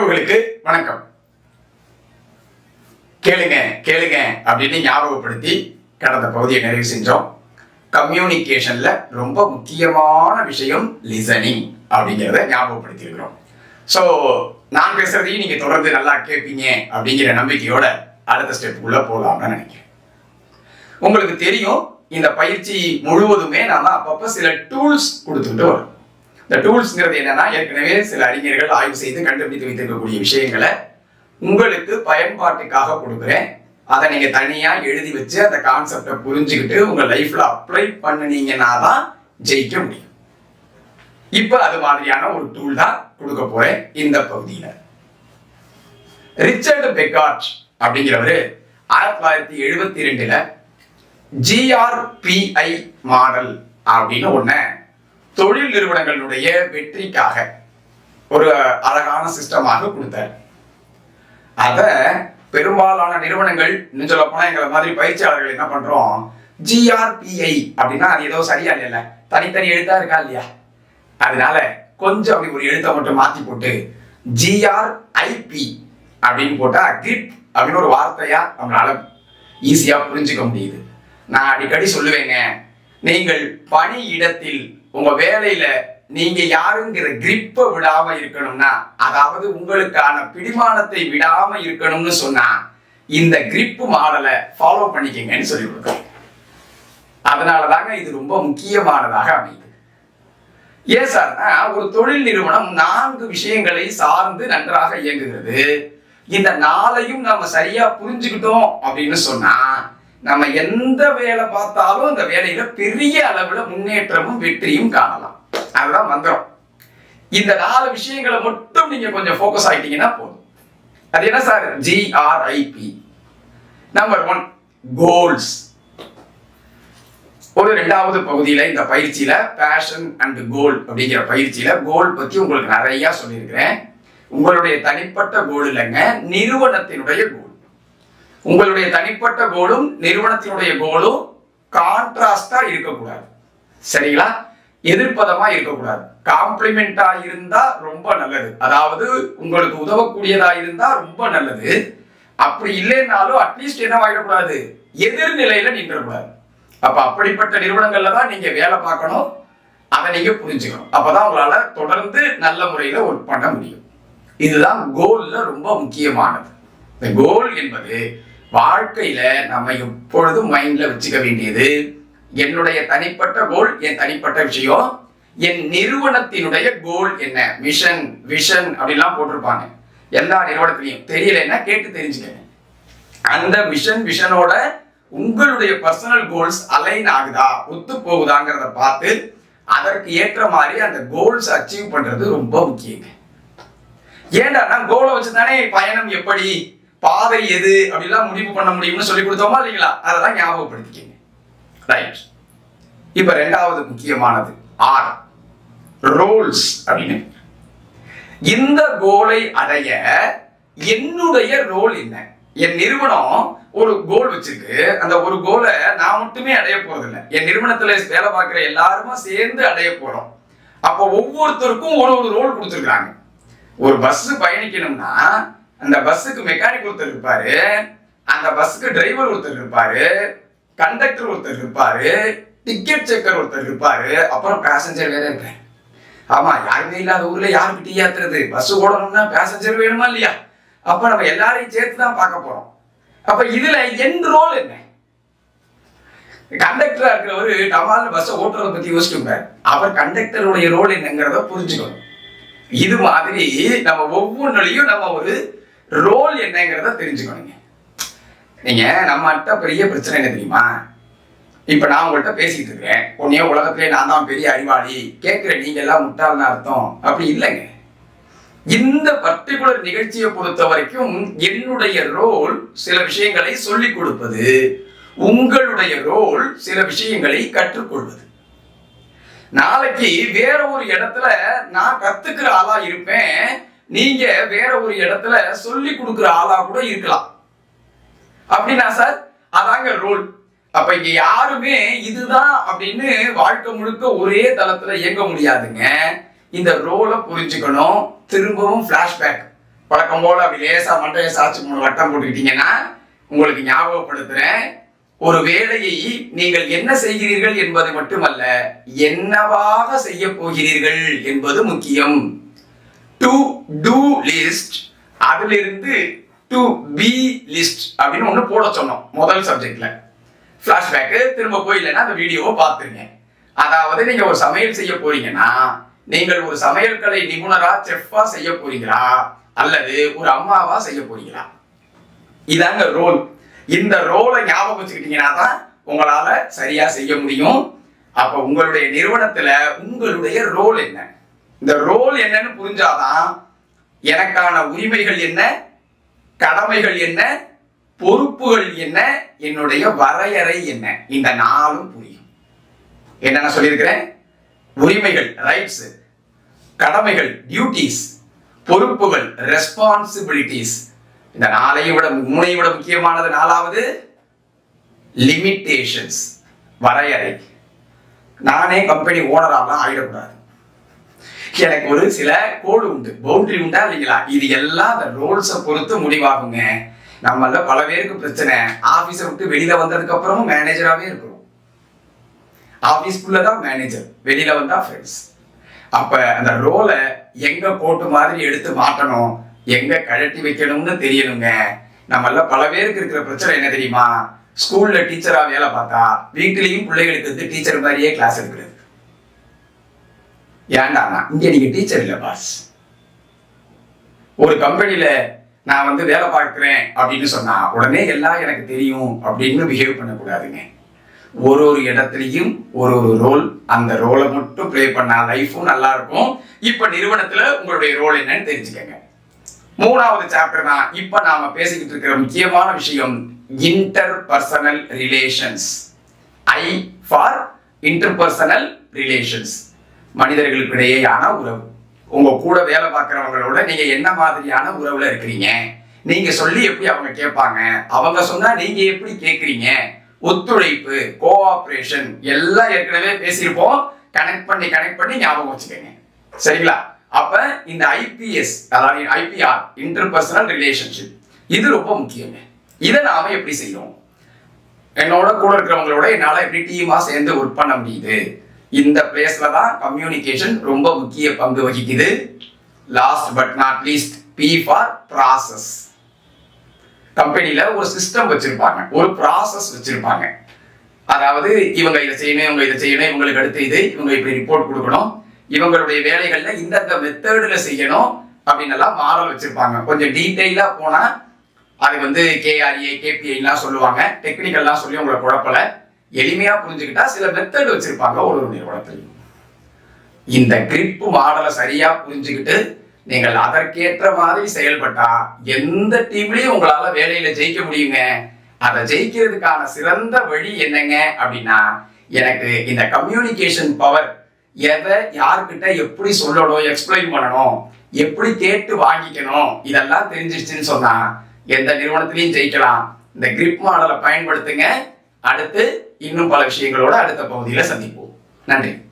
உறவுகளுக்கு வணக்கம். கேளுங்க கேளுங்க அப்படின்னு ஞாபகப்படுத்தி கடந்த பகுதியை நிறைவு செஞ்சோம். கம்யூனிகேஷன்ல ரொம்ப முக்கியமான விஷயம் லிசனிங் அப்படிங்கிறத ஞாபகப்படுத்தியிருக்கிறோம். ஸோ நான் பேசுறதையும் நீங்க தொடர்ந்து நல்லா கேட்பீங்க அப்படிங்கிற நம்பிக்கையோட அடுத்த ஸ்டெப்புக்குள்ள போகலாம்னு நினைக்கிறேன். உங்களுக்கு தெரியும் இந்த பயிற்சி முழுவதுமே நாம அப்பப்போ சில டூல்ஸ் கொடுத்துக்கிட்டு வரோம். இந்த டூல்ஸ்ங்கிறது என்னன்னா ஏற்கனவே சில அறிஞர்கள் ஆய்வு செய்து கண்டுபிடித்து வைத்திருக்கக்கூடிய விஷயங்களை உங்களுக்கு பயன்பாட்டுக்காக கொடுக்குறேன். அதை நீங்க தனியா எழுதி வச்சு அந்த கான்செப்டை புரிஞ்சுக்கிட்டு உங்க லைஃப்ல அப்ளை பண்ணுனீங்கன்னா தான் ஜெயிக்க முடியும். இப்போ அது மாதிரியான ஒரு டூல் தான் கொடுக்க போறேன் இந்த பகுதியில. ரிச்சர்ட் பெக்கார்ட் அப்படிங்கிறவரு ஆயிரத்தி தொள்ளாயிரத்தி எழுபத்தி ரெண்டுல ஜிஆர்பிஐ மாடல் அப்படின்னு ஒன்று தொழில் நிறுவனங்களுடைய வெற்றிக்காக ஒரு அழகான சிஸ்டமாக கொடுத்தார். அத பெரும்பாலான நிறுவனங்கள் இன்னும் சொல்ல போனா எங்களை மாதிரி பயிற்சியாளர்கள் என்ன பண்றோம்? ஜிஆர்பிஐ அப்படின்னா அது ஏதோ சரியா இல்லைல்ல. தனித்தனி எழுத்தா இருக்கா இல்லையா? அதனால கொஞ்சம் அப்படி ஒரு எழுத்தை மட்டும் மாத்தி போட்டு ஜிஆர்ஐபி அப்படின்னு போட்டா கிரிப் அப்படின்னு ஒரு வார்த்தையா நம்மளால ஈஸியா புரிஞ்சுக்க முடியுது. நான் அடிக்கடி சொல்லுவேங்க நீங்கள் பணி இடத்தில் உங்க வேலையில நீங்க யாருங்கிற கிரிப்பை விடாம இருக்கணும்னா அதாவது உங்களுக்கான பிடிமானத்தை விடாம இருக்கணும்னு சொன்னா இந்த கிரிப்பு மாடலை ஃபாலோ பண்ணிக்கங்கன்னு சொல்லி கொடுக்குறோம் அதனால தாங்க இது ரொம்ப முக்கியமானதாக அமையுது. ஏன் சார்னா ஒரு தொழில் நிறுவனம் நான்கு விஷயங்களை சார்ந்து நன்றாக இயங்குகிறது. இந்த நாளையும் நம்ம சரியா புரிஞ்சுக்கிட்டோம் அப்படின்னு சொன்னா நம்ம எந்த வேலை பார்த்தாலும் அந்த வேலையில பெரிய அளவில் முன்னேற்றமும் வெற்றியும் காணலாம். அதுதான் மந்திரம். இந்த நாலு விஷயங்களை மட்டும் நீங்க கொஞ்சம் ஃபோக்கஸ் ஆயிட்டீங்கன்னா போதும். அது என்ன sir? GRIP number one goals ஒரு ரெண்டாவது பகுதியில இந்த பயிற்சியில பேஷன் அண்ட் கோல் அப்படிங்கிற பயிற்சியில கோல் பத்தி உங்களுக்கு நிறைய சொல்லியிருக்கிறேன். உங்களுடைய தனிப்பட்ட கோல் இல்லைங்க நிறுவனத்தினுடைய கோல் உங்களுடைய தனிப்பட்ட கோலும் நிறுவனத்தினுடைய கோலும் கான்ட்ராஸ்டா இருக்கக்கூடாது. சரிங்களா? எதிர்ப்பதமா இருக்கக்கூடாது. காம்ப்ளிமெண்டா இருந்தா ரொம்ப நல்லது. அதாவது உங்களுக்கு உதவக்கூடியதா இருந்தா ரொம்ப நல்லது. அப்படி இல்லைன்னாலும் அட்லீஸ்ட் என்னவாயிடக்கூடாது எதிர்நிலையில நின்றக்கூடாது அப்ப அப்படிப்பட்ட நிறுவனங்கள்ல தான் நீங்க வேலை பார்க்கணும். அதை நீங்க புரிஞ்சுக்கணும். அப்பதான் உங்களால தொடர்ந்து நல்ல முறையில ஒர்க் பண்ண முடியும். இதுதான் கோல்ல ரொம்ப முக்கியமானது. இந்த கோல் என்பது வாழ்க்கையில நம்ம எப்பொழுதும் மைண்ட்ல வச்சுக்க வேண்டியது என்னுடைய தனிப்பட்ட கோல் என் தனிப்பட்ட விஷயம். என் நிறுவனத்தினுடைய கோல் என்ன? மிஷன் விஷன் அப்படிலாம் போட்டிருப்பாங்க. எல்லா நிறுவனத்திலையும். தெரியலன்னா கேட்டு தெரிஞ்சுக்கங்க. அந்த மிஷன் விஷனோட உங்களுடைய பர்சனல் கோல்ஸ் அலைன் ஆகுதா? ஒத்து போகுதாங்கிறத பார்த்து அதற்கு ஏற்ற மாதிரி அந்த கோல்ஸ் அச்சீவ் பண்றது ரொம்ப முக்கியங்க. ஏன்டா நான் கோலை வச்சு தானே பயணம் எப்படி? பாதை எது அப்படிலாம் முடிவு பண்ண முடியும்னு சொல்லி கொடுத்தோமா இல்லைங்களா? அதெல்லாம் ஞாபகப்படுத்திக்கங்க. ரைட் இப்ப ரெண்டாவது முக்கியமானது. ஆர் ரோல்ஸ் அப்படின்னு. இந்த கோலை அடைய என்னுடைய ரோல் என்ன? என் நிறுவனம் ஒரு கோல் வச்சிருக்கு. அந்த ஒரு கோலை நான் மட்டுமே அடைய போறது இல்லை என் நிறுவனத்துல வேலை பார்க்குற எல்லாருமே சேர்ந்து அடைய போறோம். அப்போ ஒவ்வொருத்தருக்கும் ஒரு ஒரு ரோல் கொடுத்துருக்காங்க ஒரு பஸ் பயணிக்கணும்னா அந்த பஸ்ஸுக்கு மெக்கானிக் ஒருத்தர் இருப்பாரு அந்த பஸ்ஸுக்கு டிரைவர் ஒருத்தர் இருப்பாரு கண்டக்டர் ஒருத்தர் இருப்பாரு டிக்கெட் செக்கர் ஒருத்தர் இருப்பாரு அப்புறம் பேசஞ்சர் வேற இருப்பாரு. ஆமா யாருமே இல்லாத ஊர்ல யாருக்கு டீ ஏத்துறது? பஸ் ஓடணும்னா பேசஞ்சர் வேணுமா இல்லையா? அப்ப நம்ம எல்லாரையும் சேர்த்து தான் பார்க்க போறோம். அப்ப இதுல என் ரோல் என்ன? கண்டக்டரா இருக்கிறவர் டமால் பஸ் ஓட்டுறதை பத்தி யோசிச்சுப்பாரு அவர் கண்டக்டருடைய ரோல் என்னங்கிறத புரிஞ்சுக்கணும். இது மாதிரி நம்ம ஒவ்வொன்றுலையும் நம்ம ஒரு ரோல் என்னங்கிறத தெரிஞ்சுக்கணுங்க நீங்கள் நம்மகிட்ட பெரிய பிரச்சனை என்ன தெரியுமா? இப்போ நான் உங்கள்கிட்ட பேசிட்டு இருக்கேன். உன்னைய உலகத்திலே நான் தான் பெரிய அறிவாளி. கேட்குற நீங்கள் எல்லாம் முட்டாள்னு அர்த்தம். அப்படி இல்லைங்க. இந்த பர்டிகுலர் நிகழ்ச்சியை பொறுத்த வரைக்கும் என்னுடைய ரோல் சில விஷயங்களை சொல்லிக் கொடுப்பது உங்களுடைய ரோல் சில விஷயங்களை கற்றுக்கொள்வது. நாளைக்கு வேற ஒரு இடத்துல நான் கத்துக்கிற ஆளா இருப்பேன். நீங்க வேற ஒரு இடத்துல சொல்லி கொடுக்குற ஆளா கூட இருக்கலாம். அப்படின்னா சார் அதாங்க ரோல் அப்ப இங்க யாருமே இதுதான் அப்படின்னு வாழ்க்கை முழுக்க ஒரே தளத்துல இயங்க முடியாதுங்க. இந்த ரோலை புரிஞ்சுக்கணும். திரும்பவும் பிளாஷ்பேக் பழக்கம் போல அப்படி லேசா மண்டைய சாச்சு மூணு வட்டம் போட்டுக்கிட்டீங்கன்னா உங்களுக்கு ஞாபகப்படுத்துறேன். ஒரு வேலையை நீங்கள் என்ன செய்கிறீர்கள் என்பது மட்டுமல்ல என்னவாக செய்ய போகிறீர்கள் என்பது முக்கியம். டு டூ லிஸ்ட் அதிலிருந்து டு பி லிஸ்ட் அப்படின்னு ஒன்று போட சொன்னோம் முதல் சப்ஜெக்ட்ல ஃப்ளாஷ்பேக்கு திரும்ப போய் இல்லைன்னா அந்த வீடியோவை பார்த்துருங்க. அதாவது நீங்க ஒரு சமையல் செய்ய போறீங்கன்னா நீங்கள் ஒரு சமையல் கலை நிபுணரா செஃப்பா செய்ய போறீங்களா? அல்லது ஒரு அம்மாவா செய்ய போறீங்களா? இதாங்க ரோல் இந்த ரோலை ஞாபகம் வச்சுக்கிட்டீங்கன்னா தான் உங்களால சரியா செய்ய முடியும். அப்ப உங்களுடைய நிறுவனத்துல உங்களுடைய ரோல் என்ன? இந்த ரோல் என்னன்னு புரிஞ்சாதான் எனக்கான உரிமைகள் என்ன கடமைகள் என்ன பொறுப்புகள் என்ன என்னுடைய வரையறை என்ன? இந்த நாளும் புரியும். என்னென்ன சொல்லியிருக்கிறேன்? உரிமைகள் ரைட்ஸ் கடமைகள் டியூட்டிஸ் பொறுப்புகள் ரெஸ்பான்சிபிலிட்டிஸ் இந்த நாளையும் விட மூணையும் விட முக்கியமானது நாலாவது லிமிட்டேஷன்ஸ் வரையறை. நானே கம்பெனி ஓனராலாம் ஆகிடக்கூடாது எனக்கு ஒரு சில கோடு உண்டு. பவுண்டரி உண்டா இல்லைங்களா? இது எல்லாம் அந்த ரோல்ஸை பொறுத்து முடிவாகுங்க. நம்மள பல பேருக்கு பிரச்சனை. ஆபீஸை விட்டு வெளியில வந்ததுக்கு அப்புறமும் மேனேஜராகவே இருக்கிறோம். ஆபீஸ்க்குள்ள தான் மேனேஜர் வெளியில வந்தா ஃப்ரெண்ட்ஸ் அப்ப அந்த ரோலை எங்க கோட்டு மாதிரி எடுத்து மாட்டணும். எங்க கழட்டி வைக்கணும்னு தெரியணுங்க. நம்மள பல பேருக்கு இருக்கிற பிரச்சனை என்ன தெரியுமா? ஸ்கூல்ல டீச்சரா வேலை பார்த்தா வீட்டிலையும் பிள்ளைகளுக்கு வந்து டீச்சர் மாதிரியே கிளாஸ் எடுக்கிறது. ஏண்டாண்ணா இங்க நீங்க டீச்சர் இல்ல பாஸ் ஒரு கம்பெனியில் நான் வந்து வேலை பார்க்குறேன் அப்படின்னு சொன்னா உடனே எல்லாம் எனக்கு தெரியும் அப்படின்னு பிஹேவ் பண்ணக்கூடாதுங்க. ஒரு ஒரு இடத்துலையும் ஒரு ஒரு ரோல் அந்த ரோலை மட்டும் ப்ளே பண்ணா லைஃபும் நல்லா இருக்கும் இப்ப நிறுவனத்துல உங்களுடைய ரோல் என்னன்னு தெரிஞ்சுக்கங்க. மூணாவது சாப்டர் தான். இப்ப நாம பேசிக்கிட்டு இருக்கிற முக்கியமான விஷயம் inter personal relations I for interpersonal relations மனிதர்களுக்கிடையேயான உறவு. உங்க கூட வேலை பார்க்குறவங்களோட நீங்க என்ன மாதிரியான உறவுல இருக்கிறீங்க? நீங்க சொல்லி எப்படி அவங்க கேட்பாங்க? அவங்க சொன்னா நீங்க எப்படி கேட்குறீங்க? ஒத்துழைப்பு கோஆப்ரேஷன் எல்லாம் ஏற்கனவே பேசியிருப்போம். கனெக்ட் பண்ணி கனெக்ட் பண்ணி ஞாபகம் வச்சுக்கோங்க. சரிங்களா? அப்ப இந்த ஐபிஎஸ் அதாவது ஐபிஆர் இன்டர்பர்சனல் ரிலேஷன்ஷிப் இது ரொம்ப முக்கியங்க. இதை நாம எப்படி செய்யறோம் என்னோட கூட இருக்கிறவங்களோட என்னால் எப்படி டீமா சேர்ந்து ஒர்க் பண்ண முடியுது? இந்த பிளேஸ்ல தான் கம்யூனிகேஷன் ரொம்ப முக்கிய பங்கு வகிக்குது. Last but not least P for process கம்பெனியில் ஒரு சிஸ்டம் வச்சிருப்பாங்க. ஒரு ப்ராசஸ் வச்சிருப்பாங்க. அதாவது இவங்க இதை செய்யணும் இவங்க இதை செய்யணும் இவங்களுக்கு அடுத்து இது இவங்க இப்படி ரிப்போர்ட் கொடுக்கணும். இவங்களுடைய வேலைகள்ல இந்தந்த மெத்தேர்டில் செய்யணும் அப்படின்னு எல்லாம் மாடல் வச்சிருப்பாங்க. கொஞ்சம் டீட்டெயிலாக போனால் அது வந்து கேஆர்ஏ கேபிஐலாம் சொல்லுவாங்க. டெக்னிக்கல்லாம் சொல்லி உங்களை குழப்பலை. எளிமையா புரிஞ்சுக்கிட்டா சில மெத்தட் வச்சிருப்பாங்க ஒரு ஒரு நிறுவனத்திலையும் இந்த கிரிப்பு மாடலை சரியா புரிஞ்சுக்கிட்டு நீங்கள் அதற்கேற்ற மாதிரி செயல்பட்டா எந்த டீம்லயும் உங்களால வேலையில ஜெயிக்க முடியுங்க. அதை ஜெயிக்கிறதுக்கான சிறந்த வழி என்னங்க அப்படின்னா எனக்கு இந்த கம்யூனிகேஷன் பவர் எதை யார்கிட்ட எப்படி சொல்லணும் எக்ஸ்பிளைன் பண்ணணும் எப்படி கேட்டு வாங்கிக்கணும் இதெல்லாம் தெரிஞ்சிருச்சுன்னு சொன்னா எந்த நிறுவனத்திலையும் ஜெயிக்கலாம். இந்த கிரிப் மாடலை பயன்படுத்துங்க. அடுத்து இன்னும் பல விஷயங்களோட அடுத்த பகுதியில் சந்திப்போம். நன்றி.